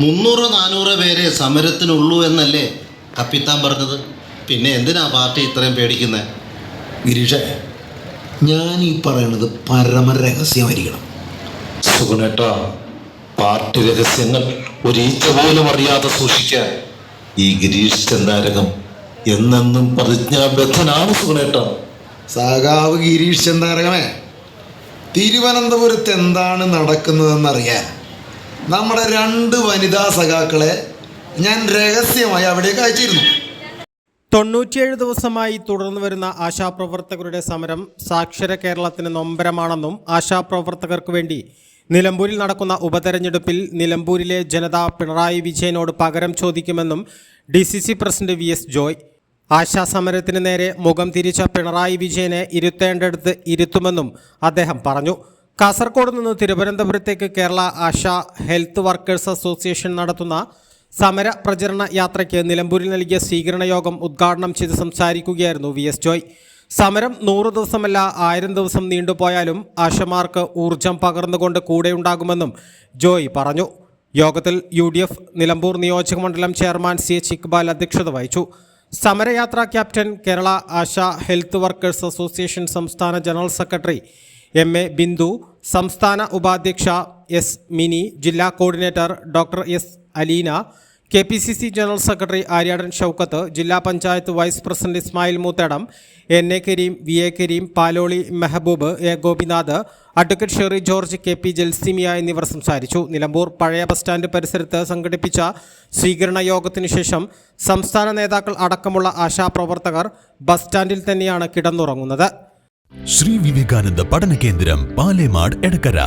മുന്നൂറ് നാനൂറ് പേരെ സമരത്തിനുള്ളൂ എന്നല്ലേ കപ്പിത്താൻ പറഞ്ഞത്? പിന്നെ എന്തിനാ പാർട്ടി ഇത്രയും പേടിക്കുന്നത് ഗിരീഷ ഞാൻ ഈ പറയണത് പരമരഹസ്യമായിരിക്കണം സുഗുണേട്ട പാർട്ടി രഹസ്യങ്ങൾ ഒരീച്ച പോലും അറിയാതെ സൂക്ഷിക്കാൻ ഈ ഗിരീഷ് ചന്ദാരകം എന്നെന്നും പ്രതിജ്ഞാബദ്ധനാണ് സുഗുണേട്ട. സഖാവ് ഗിരീഷ് ചന്ദാരകമേ തിരുവനന്തപുരത്ത് എന്താണ് നടക്കുന്നതെന്നറിയാൻ നമ്മുടെ രണ്ട് വനിതാ സഖാക്കളെ ഞാൻ രഹസ്യമായി അവിടേക്ക് അയച്ചിരുന്നു. തൊണ്ണൂറ്റിയേഴ് ദിവസമായി തുടർന്നു വരുന്ന ആശാപ്രവർത്തകരുടെ സമരം സാക്ഷര കേരളത്തിന് നൊമ്പരമാണെന്നും ആശാപ്രവർത്തകർക്ക് വേണ്ടി നിലമ്പൂരിൽ നടക്കുന്ന ഉപതെരഞ്ഞെടുപ്പിൽ നിലമ്പൂരിലെ ജനത പിണറായി വിജയനോട് പകരം ചോദിക്കുമെന്നും D C C president V S Joy. Asha സമരത്തിന് നേരെ മുഖം തിരിച്ച പിണറായി വിജയനെ ഇരുത്തേണ്ടടുത്ത് ഇരുത്തുമെന്നും അദ്ദേഹം പറഞ്ഞു. കാസർഗോഡ് നിന്ന് തിരുവനന്തപുരത്തേക്ക് Kerala Asha health workers association നടത്തുന്ന സമര പ്രചരണ യാത്രയ്ക്ക് നിലമ്പൂരിൽ നൽകിയ സ്വീകരണ യോഗം ഉദ്ഘാടനം ചെയ്ത് സംസാരിക്കുകയായിരുന്നു വി എസ് ജോയ്. സമരം നൂറ് ദിവസമല്ല ആയിരം ദിവസം നീണ്ടുപോയാലും ആശമാർക്ക് ഊർജം പകർന്നുകൊണ്ട് കൂടെയുണ്ടാകുമെന്നും ജോയ് പറഞ്ഞു. യോഗത്തിൽ യു നിലമ്പൂർ നിയോജക മണ്ഡലം ചെയർമാൻ സി എച്ച് ഇക്ബാൽ അധ്യക്ഷത വഹിച്ചു. സമരയാത്രാ captain Kerala Asha health workers association സംസ്ഥാന general secretary M A Bindu സംസ്ഥാന ഉപാധ്യക്ഷ എസ് മിനി ജില്ലാ coordinator doctor S Aleena K P C C general secretary Aryadan Shoukath ജില്ലാ panchayat vice president Ismail Moothedam N A Kareem V A Kareem Paloli Mehboob A Gopinath advocate Sherry George K P Jalsimiya എന്നിവർ സംസാരിച്ചു. നിലമ്പൂർ പഴയ bus stand പരിസരത്ത് സംഘടിപ്പിച്ച സ്വീകരണ യോഗത്തിനു ശേഷം സംസ്ഥാന നേതാക്കൾ അടക്കമുള്ള ആശാപ്രവർത്തകർ ബസ് സ്റ്റാൻഡിൽ തന്നെയാണ് കിടന്നുറങ്ങുന്നത്. ശ്രീ വിവേകാനന്ദ പഠന കേന്ദ്രം പാലേമാട് എടക്കര.